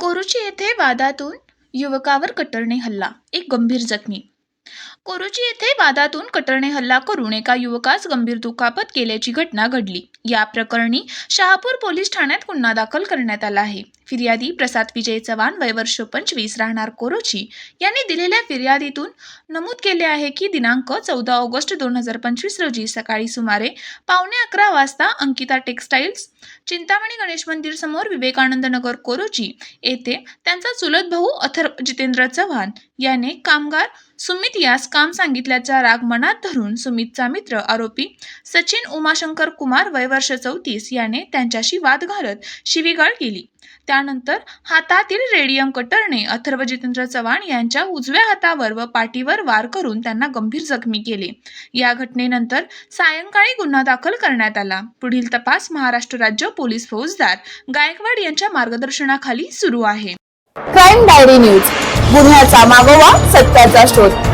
कोरुची येथे वादातून युवकावर कटरने हल्ला एक गंभीर जखमी. कोरोची येथे वादातून कटरने हल्ला करून एका युवकास गंभीर दुखापत केल्याची घटना घडली. या प्रकरणी शहापूर पोलीस ठाण्यात गुन्हा दाखल करण्यात आला आहे. फिर्यादी प्रसाद विजय चव्हाण वय वर्ष पंचवीस राहणार कोरोची यांनी दिलेल्या फिर्यादीतून नमूद केले आहे की दिनांक चौदा ऑगस्ट दोन हजार पंचवीस रोजी सकाळी सुमारे पावणे अकरा वाजता अंकिता टेक्स्टाईल्स चिंतामणी गणेश मंदिर समोर विवेकानंद नगर कोरोची येथे त्यांचा चुलत भाऊ अथर जितेंद्र चव्हाण याने कामगार सुमित यास त्यास काम सांगितल्याचा राग मनात धरून सुमितचा मित्र आरोपी सचिन उमाशंकर कुमार वय वर्ष चौतीस याने त्यांच्याशी वाद घालत शिवीगाळ केली. त्यानंतर हातातील रेडियम कटरने अथर्व जितेंद्र चव्हाण यांच्या उजव्या हातावर व पाठीवर वार करून त्यांना गंभीर जखमी केले. या घटनेनंतर सायंकाळी गुन्हा दाखल करण्यात आला. पुढील तपास महाराष्ट्र राज्य पोलीस फौजदार गायकवाड यांच्या मार्गदर्शनाखाली सुरू आहे. Crime diary news. गुन्ह्याचा मागोवा सत्याचा शोध.